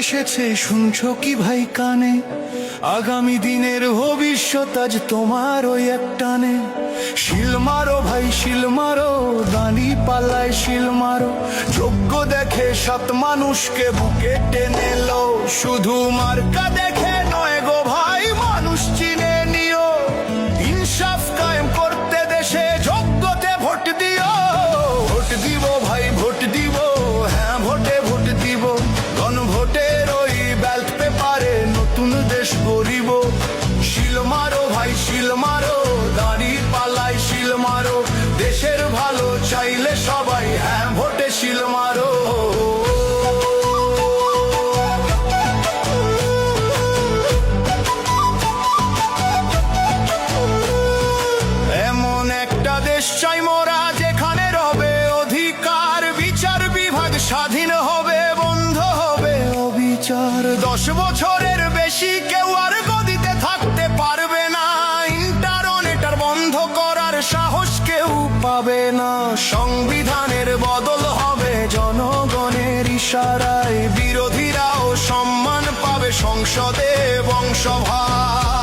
এসেছে, শুনছ কি ভাই কানে? আগামী দিনের ভবিষ্যৎ আজ তোমার ওই একটানে। শিল মারো ভাই, শিল মারো, দানি পাল্লায় শিল মারো। যোগ্য দেখে সাত মানুষকে বুকে টেনে লো শুধু মার্কা দেখে স্বাধীন হবে, বন্ধ হবে অবিচার। দশ বছরের বেশি কেউ আর গদিতে থাকতে পারবে না। ইন্টারনেটার বন্ধ করার সাহস কেউ পাবে না। সংবিধানের বদল হবে জনগণের ইশারায়। বিরোধীরাও সম্মান পাবে সংসদে বংশভার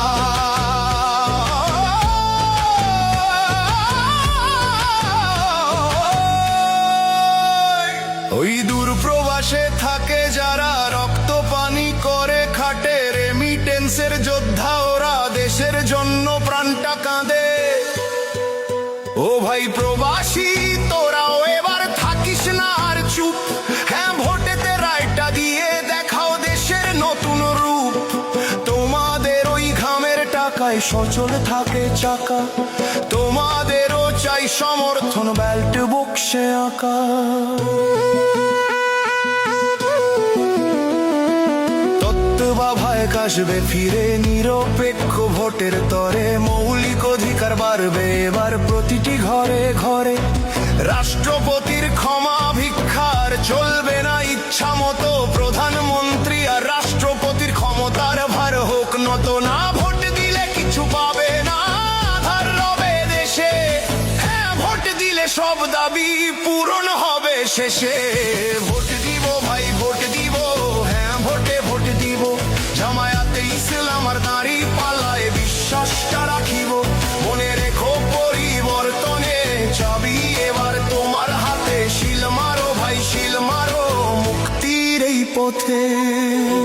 ওই দূর প্রবাসে থাকে যারা রক্ত পানি করে, খাটে রেমিটেন্সের যোদ্ধা ওরা দেশের জন্য প্রাণটা কাঁদে। ও ভাই প্রবাসী, তোরাও এবার থাকিস না আর চুপ। হ্যাঁ ভোটেতে রায়টা দিয়ে দেখাও দেশের নতুন রূপ। তোমাদের ওই ঘামের টাকায় সচল থাকে চাকা। তোমাদেরও চাই সমর্থন ব্যাল্ট বক্সে আঁকা। কাশবে ফিরে নিরপেক্ষ ভোটের তরে মৌলিক অধিকার বাড়বে। এবার প্রতিটি ঘরে ঘরে রাষ্ট্রপতির ক্ষমা ভিক্ষার চলবে না ইচ্ছা মতো প্রধানমন্ত্রী আর রাষ্ট্রপতির ক্ষমতার ভার হোক নত না, ভোট দিলে কিছু পাবে না, আধার রবে দেশে। হ্যাঁ ভোট দিলে সব দাবি পূরণ হবে শেষে। ভোট দিব 昨天。